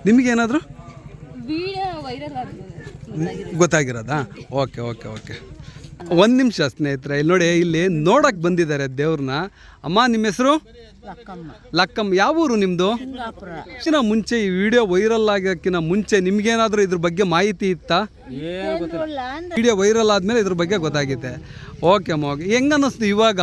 ನಿಮಗೇನಾದರೂ ಗೊತ್ತಾಗಿರೋದಾ? Okay okay okay. ಒಂದು ನಿಮಿಷ ಸ್ನೇಹಿತರೆ ಇಲ್ಲಿ ನೋಡಿ ಇಲ್ಲಿ ನೋಡಕ್ಕೆ ಬಂದಿದ್ದಾರೆ ದೇವ್ರನ್ನ ಅಮ್ಮ ನಿಮ್ಮ ಹೆಸರು? ಲಕ್ಕಮ್ಮ. ಯಾವ ಊರು ನಿಮ್ಮದು ಚಿನ್ನ ಮುಂಚೆ ಈ ವಿಡಿಯೋ ವೈರಲ್ ಆಗೋಕ್ಕಿಂತ ಮುಂಚೆ ನಿಮ್ಗೇನಾದರೂ ಇದ್ರ ಬಗ್ಗೆ ಮಾಹಿತಿ ಇತ್ತಾ? ವಿಡಿಯೋ ವೈರಲ್ ಆದಮೇಲೆ ಇದ್ರ ಬಗ್ಗೆ ಗೊತ್ತಾಗಿದೆ ಓಕೆ ಅಮ್ಮ ಓಕೆ. ಹೆಂಗ ಅನ್ನಿಸ್ತು ಇವಾಗ?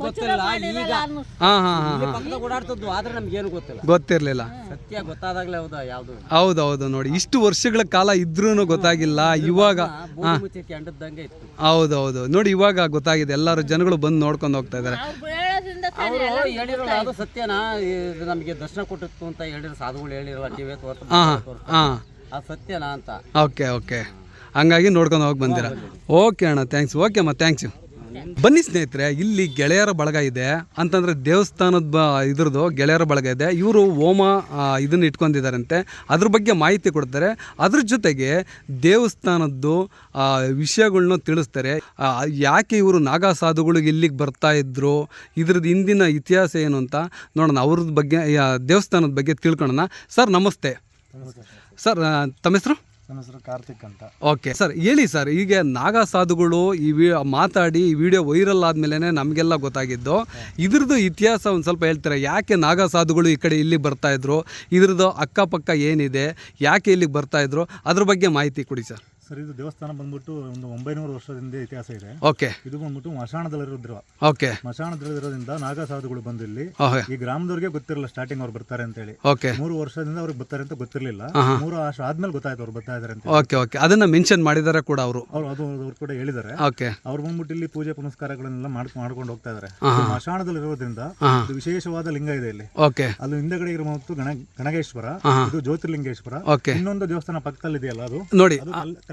ಗೊತ್ತಿಲ್ಲ ಈಗ ಹಾಂ ಹಾಂ ಹಾಂ ಹಾಂ. ಪಕ್ಕದಾಗ ಓಡಾಡ್ತದ್ದು ಆದ್ರೆ ನಮ್ಗೇನು ಗೊತ್ತಿಲ್ಲ. ಗೊತ್ತಿರಲಿಲ್ಲ. ಸತ್ಯ ಗೊತ್ತಾದಾಗಲೇ ಹೌದಾ ಯಾವ್ದು? ಹೌದೌದು ನೋಡಿ ಇಷ್ಟು ವರ್ಷಗಳ ಕಾಲ ಇದ್ರೂ ಗೊತ್ತಾಗಿಲ್ಲ ಇವಾಗ ಹಾಂ. ಮುಚ್ಚಿ ಅಂಡದ್ದಂಗೆ ಇತ್ತು. ಹೌದೌದು. ನೋಡಿ ಇವಾಗ ಗೊತ್ತಾಗಿದೆ ಎಲ್ಲರೂ ಜನಗಳು ಬಂದು ನೋಡ್ಕೊಂಡು ಹೋಗ್ತಾ ಇದ್ದಾರೆ. ಅವರು ಹೇಳಿರೋಲ್ಲ ಅದು ಸತ್ಯನಾ ಇದು ನಮಗೆ ದರ್ಶನ ಕೊಟ್ಟಿತ್ತು ಅಂತ ಹೇಳಿರೋ ಸಾಧುಗಳು ಹೇಳಿರಲ್ಲ ಟಿವಿ ಹಾಂ ಹಾಂ ಅದು ಸತ್ಯನಾ ಅಂತ. Okay okay. ಹಂಗಾಗಿ ನೋಡ್ಕೊಂಡು ಹೋಗಿ ಬಂದಿರ. ಓಕೆ ಅಣ್ಣ ಥ್ಯಾಂಕ್ಸ್ ಓಕೆ ಅಮ್ಮ ಥ್ಯಾಂಕ್ಸ್ ಯು ಬನ್ನಿ ಸ್ನೇಹಿತರೆ ಇಲ್ಲಿ ಗೆಳೆಯರ ಬಳಗ ಇದೆ. ಅಂತಂದ್ರೆ ದೇವಸ್ಥಾನದ ಬ ಇದ್ರದ್ದು ಗೆಳೆಯರ ಬಳಗ ಇದೆ. ಇವರು ಹೋಮ ಇದನ್ನ ಇಟ್ಕೊಂಡಿದ್ದಾರಂತೆ. ಅದ್ರ ಬಗ್ಗೆ ಮಾಹಿತಿ ಕೊಡ್ತಾರೆ. ಅದ್ರ ಜೊತೆಗೆ ದೇವಸ್ಥಾನದ್ದು ವಿಷಯಗಳನ್ನ ವಿಷಯಗಳ್ನ ತಿಳಿಸ್ತಾರೆ. ಯಾಕೆ ಇವರು ನಾಗಾ ಸಾಧುಗಳು ಇಲ್ಲಿಗೆ ಬರ್ತಾ ಇದ್ರು? ಇದ್ರದ್ದು ಹಿಂದಿನ ಇತಿಹಾಸ ಏನು ಅಂತ ನೋಡೋಣ. ಅವ್ರದ್ದು ಬಗ್ಗೆ ದೇವಸ್ಥಾನದ ಬಗ್ಗೆ ತಿಳ್ಕೊಳ್ಳೋಣ ಸರ್ ನಮಸ್ತೆ. ಸರ್ ತಮ್ಮ ಹೆಸರು? ನನ್ನ ಹೆಸರು ಕಾರ್ತಿಕ್ ಅಂತ. ಓಕೆ, ಸರ್, ಹೇಳಿ ಸರ್ ಈಗ ನಾಗಾ ಸಾಧುಗಳು ಈ ಮಾತಾಡಿ ಈ ವಿಡಿಯೋ ವೈರಲ್ ಆದಮೇಲೆ ನಮಗೆಲ್ಲ ಗೊತ್ತಾಗಿದ್ದು, ಇದ್ರದ್ದು ಇತಿಹಾಸ ಒಂದು ಸ್ವಲ್ಪ ಹೇಳ್ತಾರೆ? ಯಾಕೆ ನಾಗಾ ಸಾಧುಗಳು ಈ ಕಡೆ ಇಲ್ಲಿ ಬರ್ತಾ ಇದ್ರು? ಇದ್ರದ್ದು ಅಕ್ಕಪಕ್ಕ ಏನಿದೆ? ಯಾಕೆ ಇಲ್ಲಿಗೆ ಬರ್ತಾ ಇದ್ರು? ಅದ್ರ ಬಗ್ಗೆ ಮಾಹಿತಿ ಕೊಡಿ ಸರ್. ಸರ್ ಇದು ದೇವಸ್ಥಾನ ಬಂದ್ಬಿಟ್ಟು ಒಂದು ಒಂಬೈನೂರು ವರ್ಷದಿಂದ ಇತಿಹಾಸ ಇದೆ. ಓಕೆ. ಇದು ಬಂದ್ಬಿಟ್ಟು ಮಶಾಣದಲ್ಲಿರೋದ್ರ ಓಕೆ. ಮಶಾಣದಲ್ಲಿರೋದ್ರಿಂದ ನಾಗ ಸಾಧುಗಳು ಬಂದು ಇಲ್ಲಿ ಈ ಗ್ರಾಮದವ್ರಿಗೆ ಗೊತ್ತಿರಲ್ಲ ಸ್ಟಾರ್ಟಿಂಗ್ ಅವ್ರು ಬರ್ತಾರೆ ಅಂತ ಹೇಳಿ ಓಕೆ. ಮೂರು ವರ್ಷದಿಂದ ಅವ್ರಿಗೆ ಬರ್ತಾರೆ ಅಂತ ಗೊತ್ತಿರಲಿಲ್ಲ. ಮೂರು ವರ್ಷ ಆದ್ಮೇಲೆ ಗೊತ್ತಾಯ್ತು ಅವ್ರು ಬರ್ತಾ ಇದಾರೆ ಅಂತ ಓಕೆ ಓಕೆ. ಅದನ್ನ ಮೆನ್ಷನ್ ಮಾಡಿದಾರೆ ಕೂಡ ಅವರು. ಅವ್ರು ಅದು ಅವ್ರು ಕೂಡ ಹೇಳಿದ್ದಾರೆ ಓಕೆ. ಅವ್ರು ಬಂದ್ಬಿಟ್ಟು ಇಲ್ಲಿ ಪೂಜೆ ಪುನಸ್ಕಾರಗಳನ್ನೆಲ್ಲ ಮಾಡ್ ಮಾಡ್ಕೊಂಡು ಹೋಗ್ತಾ ಇದಾರೆ. ಮಶಾಣದಲ್ಲಿರೋದ್ರಿಂದ ಇದು ವಿಶೇಷವಾದ ಲಿಂಗ ಇದೆ ಇಲ್ಲಿ. ಓಕೆ. ಅಲ್ಲಿ ಹಿಂದೆಗಡೆ ಇರೋ ಮತ್ತು ಗಣ ಗಣಗೇಶ್ವರ ಇದು ಜ್ಯೋತಿರ್ಲಿಂಗೇಶ್ವರ. ಇನ್ನೊಂದು ದೇವಸ್ಥಾನ ಪಕ್ಕದಲ್ಲಿ ಇದೆಯಲ್ಲ ಅದು ನೋಡಿ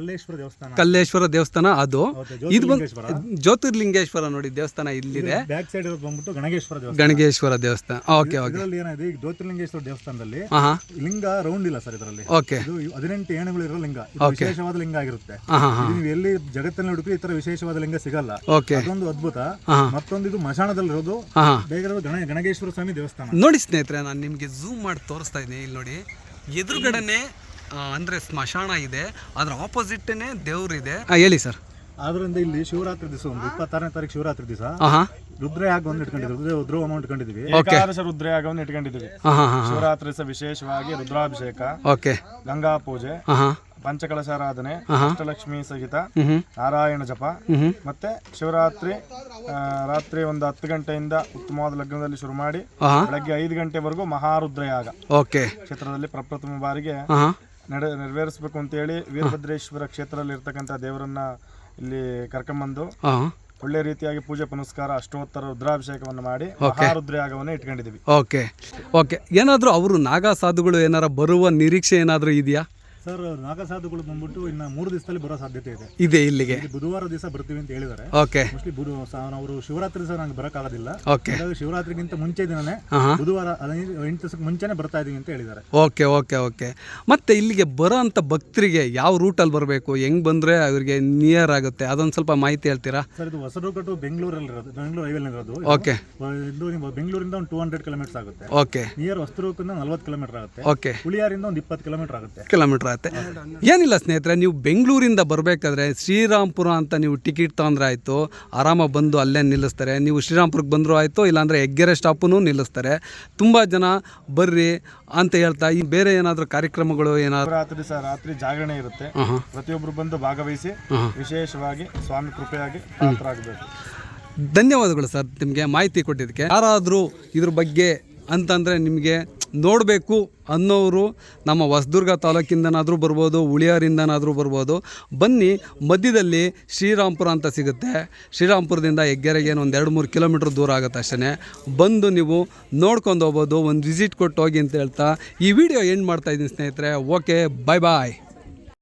ಕಲ್ಲೇಶ್ವರ ದೇವಸ್ಥಾನ ಕಲ್ಲೇಶ್ವರ ದೇವಸ್ಥಾನ ಅದು. ಇದು ಬಂದು ಜ್ಯೋತಿರ್ಲಿಂಗೇಶ್ವರ. ನೋಡಿ ದೇವಸ್ಥಾನ ಇಲ್ಲಿದೆ. ಬ್ಯಾಕ್ ಸೈಡ್ ಇರೋದು ಬಂದ್ಬಿಟ್ಟು ಗಣಗೇಶ್ವರ ದೇವಸ್ಥಾನ. ಗಣಗೇಶ್ವರ ದೇವಸ್ಥಾನ. Okay okay. ಇದರಲ್ಲಿ ಏನಿದೆ ಈಗ ಜ್ಯೋತಿರ್ಲಿಂಗೇಶ್ವರ ದೇವಸ್ಥಾನದಲ್ಲಿ ಲಿಂಗ ರೌಂಡ್ ಇಲ್ಲ ಸರ್ ಇದರಲ್ಲಿ. ಓಕೆ. ಇದು ಹದಿನೆಂಟು ಏಣುಗಳು ಇರೋ ಲಿಂಗ. ಇದು ವಿಶೇಷವಾದ ಲಿಂಗ ಆಗಿರುತ್ತೆ. ಇದು ನೀವು ಎಲ್ಲಿ ಜಗತ್ತಲ್ಲಿ ಹುಡುಕಿ ಈ ತರ ವಿಶೇಷವಾದ ಲಿಂಗ ಸಿಗಲ್ಲ. ಓಕೆ. ಅದೊಂದು ಅದ್ಭುತ. ಮತ್ತೊಂದು ಇದು ಮಶಾಣದಲ್ಲಿ ಇರೋದು. ಹಾಂ ಬೇಗ ಗಣ ಗಣಗೇಶ್ವರ ಸ್ವಾಮಿ ದೇವಸ್ಥಾನ. ನೋಡಿ ಸ್ನೇಹಿತರೆ ನಾನು ನಿಮಗೆ ಝೂಮ್ ಮಾಡಿ ತೋರಿಸ್ತಾ ಇದ್ದೀನಿ. ಇಲ್ಲಿ ನೋಡಿ ಎದುರುಗಡೆನೆ ಅಂದರೆ ಸ್ಮಶಾನ ಇದೆ ಅದರ ಆಪೋಸಿಟ್ನೇ ದೇವ್ರಿದೆ ಹೇಳಿ ಸರ್. ಆದ್ರಿಂದ ಇಲ್ಲಿ ಶಿವರಾತ್ರಿ ದಿವಸ ಒಂದು ಇಪ್ಪತ್ತಾರನೇ ತಾರೀಕು ಶಿವರಾತ್ರಿ ದಿವಸ. ರುದ್ರಯಾಗ ಒಂದು ಇಟ್ಕೊಂಡಿದ್ವಿ ರುದ್ರ ರುದ್ರಹೋಮ ಇಟ್ಕೊಂಡಿದ್ವಿ ಓಕೆ ಏಕಾದಶ ರುದ್ರಯಾಗವನ್ನು ಹಾಂ ಶಿವರಾತ್ರಿ ಸಹ ವಿಶೇಷವಾಗಿ ರುದ್ರಾಭಿಷೇಕ ಓಕೆ ಗಂಗಾ ಪೂಜೆ ಪಂಚಕಲಶಾರಾಧನೆ. ಅಷ್ಟಲಕ್ಷ್ಮಿ ಸಹಿತ ನಾರಾಯಣ ಜಪ. ಮತ್ತೆ ಶಿವರಾತ್ರಿ ರಾತ್ರಿ ಒಂದು ಹತ್ತು ಗಂಟೆಯಿಂದ ಉತ್ತಮವಾದ ಲಗ್ನದಲ್ಲಿ ಶುರು ಮಾಡಿ ಬೆಳಗ್ಗೆ ಐದು ಗಂಟೆವರೆಗೂ ಮಹಾರುದ್ರಯಾಗ. ಓಕೆ ಕ್ಷೇತ್ರದಲ್ಲಿ ಪ್ರಪ್ರಥಮ ಬಾರಿಗೆ ನಡೆ ನೆರವೇರಿಸಬೇಕು ಅಂತೇಳಿ ವೀರಭದ್ರೇಶ್ವರ ಕ್ಷೇತ್ರದಲ್ಲಿ ಇರ್ತಕ್ಕಂಥ ದೇವರನ್ನ ಇಲ್ಲಿ ಕರ್ಕೊಂಬಂದು ಒಳ್ಳೆ ರೀತಿಯಾಗಿ ಪೂಜೆ ಪುನಸ್ಕಾರ ಅಷ್ಟೋತ್ತರ ರುದ್ರಾಭಿಷೇಕವನ್ನು ಮಾಡಿ ಮಹಾರುದ್ರಯಾಗವನ್ನು ಇಟ್ಕೊಂಡಿದ್ದೀವಿ. ಓಕೆ ಓಕೆ ಏನಾದರೂ ಅವರು ನಾಗಾ ಸಾಧುಗಳು ಏನಾರ ಬರುವ ನಿರೀಕ್ಷೆ ಏನಾದರೂ ಇದೆಯಾ? ಸರ್ ನಾಗಸಾಧುಗಳು ಬಂದ್ಬಿಟ್ಟು ಇನ್ನ ಮೂರು ದಿವಸದಲ್ಲಿ ಬರೋ ಸಾಧ್ಯತೆ ಇದೆ. ಇದೆ ಇಲ್ಲಿಗೆ. ಇಲ್ಲಿ ಬುಧವಾರ ದಿವಸ ಬರ್ತೀವಿ ಅಂತ ಹೇಳಿದ್ದಾರೆ. ಓಕೆ. ಮೋಸ್ಟ್ಲಿ ಬುಧ ಅವರು ಶಿವರಾತ್ರಿ ಸಹ ನಂಗೆ ಬರೋಕ್ಕಾಗೋದಿಲ್ಲ ಓಕೆ. ಹಾಗಾಗಿ ಶಿವರಾತ್ರಿಗಿಂತ ಮುಂಚೆ ದಿನನೇ ಬುಧವಾರ ಹದಿನೈದು ಎಂಟು ದಿವಸಕ್ಕೆ ಮುಂಚೆನೆ ಬರ್ತಾ ಇದೀವಿ ಅಂತ ಹೇಳಿದ್ದಾರೆ. Okay okay okay. ಮತ್ತೆ ಇಲ್ಲಿಗೆ ಬರೋ ಅಂಥ ಭಕ್ತರಿಗೆ ಯಾವ ರೂಟಲ್ಲಿ ಬರಬೇಕು? ಹೆಂಗ್ ಬಂದ್ರೆ ಅವರಿಗೆ ನಿಯರ್ ಆಗುತ್ತೆ? ಅದೊಂದು ಸ್ವಲ್ಪ ಮಾಹಿತಿ ಹೇಳ್ತೀರಾ? ಸರ್ ಇದು ಹೊಸದುರ್ಗಟ್ಟು ಬೆಂಗಳೂರಲ್ಲಿ ಇರೋದು ಬೆಂಗಳೂರು ಹೈವೇಲಿ ಇರೋದು. ಓಕೆ. ಇದು ನಿಮ್ಮ ಬೆಂಗಳೂರಿಂದ ಒಂದು ಟೂ ಹಂಡ್ರೆಡ್ ಕಿಲೋಮೀಟರ್ಸ್ ಆಗುತ್ತೆ. ಓಕೆ. ನಿಯರ್ ಹೊಸದುರ್ಗದಿಂದ ನಲ್ವತ್ತು ಕಿಲೋಮೀಟರ್ ಆಗುತ್ತೆ. ಓಕೆ. ಹುಳಿಯಾರಿಂದ ಒಂದು ಇಪ್ಪತ್ತು ಕಿಲೋಮೀಟರ್ ಆಗುತ್ತೆ. ಕಿಲೋಮೀಟ್ರ್ ಆಗುತ್ತೆ ಏನಿಲ್ಲ ಸ್ನೇಹಿತರೆ ನೀವು ಬೆಂಗಳೂರಿಂದ ಬರಬೇಕಾದ್ರೆ ಶ್ರೀರಾಮ್ಪುರ ಅಂತ ನೀವು ಟಿಕೆಟ್ ತೊಗೊಂಡ್ರೆ ಆಯಿತು ಆರಾಮಾಗಿ ಬಂದು ಅಲ್ಲೇ ನಿಲ್ಲಿಸ್ತಾರೆ. ನೀವು ಶ್ರೀರಾಮ್ಪುರಕ್ಕೆ ಬಂದರೂ ಆಯಿತು ಇಲ್ಲಾಂದರೆ ಹೆಗ್ಗೆರೆ ಸ್ಟಾಪೂ ನಿಲ್ಲಿಸ್ತಾರೆ. ತುಂಬ ಜನ ಬರ್ರಿ ಅಂತ ಹೇಳ್ತಾ ಈ ಬೇರೆ ಏನಾದರೂ ಕಾರ್ಯಕ್ರಮಗಳು ಏನಾದರೂ? ರಾತ್ರಿ ಸರ್ ರಾತ್ರಿ ಜಾಗರಣೆ ಇರುತ್ತೆ. ಪ್ರತಿಯೊಬ್ಬರು ಬಂದು ಭಾಗವಹಿಸಿ ವಿಶೇಷವಾಗಿ ಸ್ವಾಮಿ ಕೃಪೆಯಾಗಿ ಪಾತ್ರರಾಗಬೇಕು. ಧನ್ಯವಾದಗಳು ಸರ್ ನಿಮಗೆ ಮಾಹಿತಿ ಕೊಟ್ಟಿದ್ದಕ್ಕೆ. ಯಾರಾದರೂ ಇದ್ರ ಬಗ್ಗೆ ಅಂತಂದರೆ ನಿಮಗೆ ನೋಡಬೇಕು ಅನ್ನೋರು ನಮ್ಮ ಹೊಸದುರ್ಗ ತಾಲೂಕಿಂದನಾದರೂ ಬರ್ಬೋದು, ಉಳಿಯಾರಿಂದನಾದರೂ ಬರ್ಬೋದು. ಬನ್ನಿ, ಮಧ್ಯದಲ್ಲಿ ಶ್ರೀರಾಮ್ಪುರ ಅಂತ ಸಿಗುತ್ತೆ. ಶ್ರೀರಾಮ್ಪುರದಿಂದ ಹೆಗ್ಗೆರೆಗೆ ಏನು ಒಂದು ಎರಡು ಮೂರು ಕಿಲೋಮೀಟ್ರ್ ದೂರ ಆಗುತ್ತೆ ಅಷ್ಟೇ ಬಂದು ನೀವು ನೋಡ್ಕೊಂಡು ಹೋಗ್ಬೋದು, ಒಂದು ವಿಸಿಟ್ ಕೊಟ್ಟು ಹೋಗಿ ಅಂತ ಹೇಳ್ತಾ ಈ ವಿಡಿಯೋ ಎಂಡ್ ಮಾಡ್ತಾ ಇದ್ದೀನಿ ಸ್ನೇಹಿತರೆ? ಓಕೆ ಬಾಯ್ ಬಾಯ್